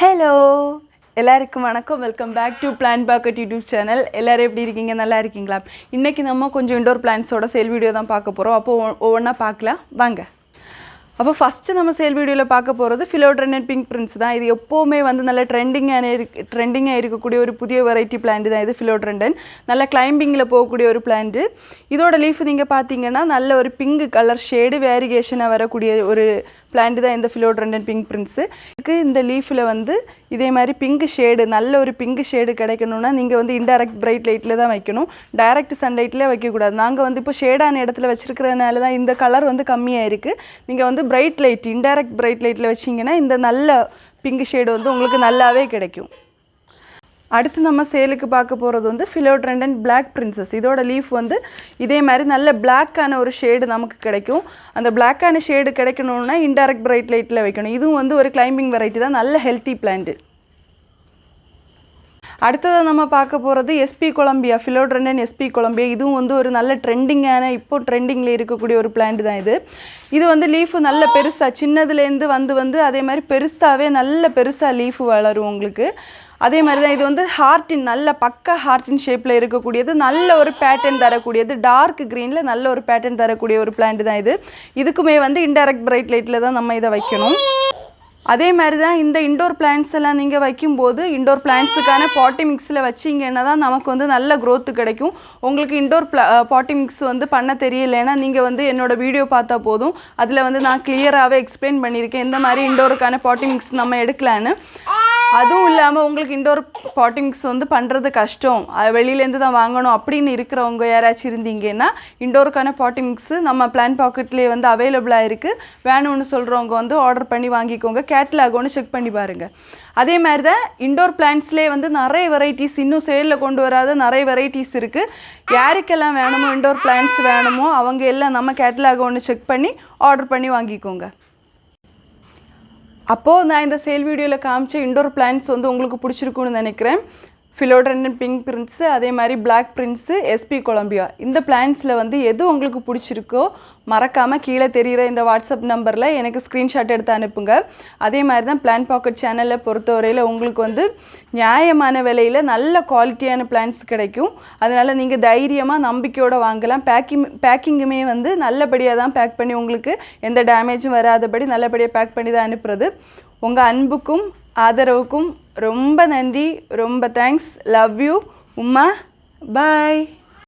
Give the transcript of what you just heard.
Hello எல்லாருக்கும் வணக்கம். Welcome back to plan pocket YouTube channel எல்லோரும் எப்படி இருக்கீங்க? நல்லா இருக்கீங்களா? இன்றைக்கி நம்ம கொஞ்சம் இண்டோர் பிளான்ஸோட சேல் வீடியோ தான் பார்க்க போகிறோம் அப்போ ஒவ்வொன்றா பார்க்கலாம். வாங்க. அப்போ ஃபஸ்ட்டு நம்ம சேல் வீடியோவில் பார்க்க போகிறது ஃபிலோட்ரன் பிங்க் பிரின்ஸ் தான். இது எப்போவுமே வந்து நல்ல ட்ரெண்டிங்கான இருக்கு ட்ரெண்டிங்காக இருக்கக்கூடிய ஒரு புதிய வெரைட்டி பிளான்ட் தான் இது ஃபிலோட்ரண்டன் நல்ல கிளைம்பிங்கில் போகக்கூடிய ஒரு பிளான்ட்டு இதோட லீஃப் நீங்கள் பார்த்தீங்கன்னா நல்ல ஒரு பிங்க் கலர் ஷேடு வேரிகேஷனாக வரக்கூடிய ஒரு பிளான்ட் தான் இந்த ஃபிலோட்ரண்டன் பிங்க் பிரின்ஸு இதுக்கு இந்த லீஃபில் வந்து இதே மாதிரி பிங்க் ஷேடு நல்ல ஒரு பிங்க் ஷேடு கிடைக்கணும்னா நீங்கள் வந்து இன்டைரக்ட் பிரைட் லைட்டில் தான் வைக்கணும். டைரக்ட் சன்லைட்லேயே வைக்கக்கூடாது. நாங்கள் வந்து இப்போ ஷேடான இடத்துல வச்சுருக்கிறதுனால தான் இந்த கலர் வந்து கம்மியாக இருக்குது நீங்கள் வந்து பிரைட் லைட் இன்டைரக்ட் பிரைட் லைட்டில் வச்சிங்கன்னா இந்த நல்ல பிங்க் ஷேடு வந்து உங்களுக்கு நல்லாவே கிடைக்கும். அடுத்து நம்ம சேலுக்கு பார்க்க போகிறது வந்து ஃபிலோட்ரெண்டன் பிளாக் பிரின்சஸ் இதோட லீஃப் வந்து இதே மாதிரி நல்ல பிளாக்கான ஒரு ஷேடு நமக்கு கிடைக்கும். அந்த பிளாக்கான ஷேடு கிடைக்கணும்னா இன்டைரக்ட் பிரைட் லைட்டில் வைக்கணும். இதுவும் வந்து ஒரு கிளைம்பிங் வெரைட்டி தான். நல்ல ஹெல்த்தி பிளான்ட்டு அடுத்ததாக நம்ம பார்க்க போகிறது S P Colombia philodendron S P Colombia இதுவும் வந்து ஒரு நல்ல ட்ரெண்டிங்கான இப்போ ட்ரெண்டிங்கில் இருக்கக்கூடிய ஒரு பிளான்ட் தான் இது. இது வந்து லீஃபு நல்ல பெருசாக சின்னதுலேருந்து வந்து வந்து அதே மாதிரி பெருசாகவே நல்ல பெருசாக லீஃபு வளரும் உங்களுக்கு. அதே மாதிரி தான் இது வந்து ஹார்ட்டின் நல்ல பக்க ஹார்ட்டின் ஷேப்பில் இருக்கக்கூடியது நல்ல ஒரு பேட்டர்ன் தரக்கூடியது டார்க் க்ரீனில் நல்ல ஒரு பேட்டர்ன் தரக்கூடிய ஒரு பிளான்ட் தான் இது. இதுக்குமே வந்து இன்டைரக்ட் பிரைட் லைட்டில் தான் நம்ம இதை வைக்கணும். அதே மாதிரி தான் இந்த இண்டோர் பிளான்ஸ் எல்லாம் நீங்கள் வைக்கும்போது இண்டோர் பிளான்ஸுக்கான பாட்டி மிக்ஸில் வச்சிங்கன்னா தான் நமக்கு வந்து நல்ல க்ரோத்து கிடைக்கும். உங்களுக்கு இண்டோர் பிளா பாட்டி மிக்ஸ் வந்து பண்ண தெரியலைன்னா நீங்கள் வந்து என்னோடய வீடியோ பார்த்தா போதும். அதில் வந்து நான் கிளியராகவே எக்ஸ்பிளைன் பண்ணியிருக்கேன். எந்த மாதிரி இண்டோருக்கான பாட்டி மிக்ஸ் நம்ம எடுக்கலான்னு. அதுவும் இல்லாமல் உங்களுக்கு இண்டோர் பாட்டிங்ஸ் மிக்ஸ் வந்து பண்ணுறது கஷ்டம். வெளியிலேருந்து தான் வாங்கணும் அப்படின்னு இருக்கிறவங்க யாராச்சும் இருந்தீங்கன்னா இண்டோருக்கான பாட்டி மிக்ஸு நம்ம பிளான் பாக்கெட்லேயே வந்து அவைலபிளாக இருக்குது வேணும்னு சொல்கிறவங்க வந்து ஆர்டர் பண்ணி வாங்கிக்கோங்க. கேட்லாக் ஒன்று செக் பண்ணி பாருங்கள் அதே மாதிரி தான் இண்டோர் பிளான்ஸ்லேயே வந்து நிறைய வெரைட்டிஸ் இன்னும் சேலில் கொண்டு வராத நிறைய வெரைட்டிஸ் இருக்குது யாருக்கெல்லாம் வேணுமோ இண்டோர் பிளான்ஸ் வேணுமோ அவங்க எல்லாம் நம்ம கேட்லாக் ஒன்று செக் பண்ணி ஆர்டர் பண்ணி வாங்கிக்கோங்க. அப்போது நான் இந்த சேல் வீடியோவில் காமிச்ச இண்டோர் பிளான்ட்ஸ் வந்து உங்களுக்கு பிடிச்சிருக்குன்னு நினைக்கிறேன். ஃபிலோட்ரன் பிங்க் பிரின்ஸு அதே மாதிரி பிளாக் பிரின்ஸு எஸ்பி கொலம்பியா இந்த பிளான்ஸில் வந்து எது உங்களுக்கு பிடிச்சிருக்கோ மறக்காமல் கீழே தெரிகிற இந்த வாட்ஸ்அப் நம்பரில் எனக்கு ஸ்க்ரீன்ஷாட் எடுத்து அனுப்புங்க. அதே மாதிரி தான் பிளான் பாக்கெட் சேனலை பொறுத்தவரையில் உங்களுக்கு வந்து நியாயமான விலையில் நல்ல குவாலிட்டியான பிளான்ஸ் கிடைக்கும். அதனால் நீங்கள் தைரியமாக நம்பிக்கையோடு வாங்கலாம். பேக்கிங் பேக்கிங்குமே வந்து நல்லபடியாக தான் பேக் பண்ணி உங்களுக்கு எந்த டேமேஜும் வராதபடி நல்லபடியாக பேக் பண்ணி தான் அனுப்புறது. உங்கள் அன்புக்கும் ஆதரவுக்கும் ரொம்ப நன்றி. ரொம்ப thanks love you Uma bye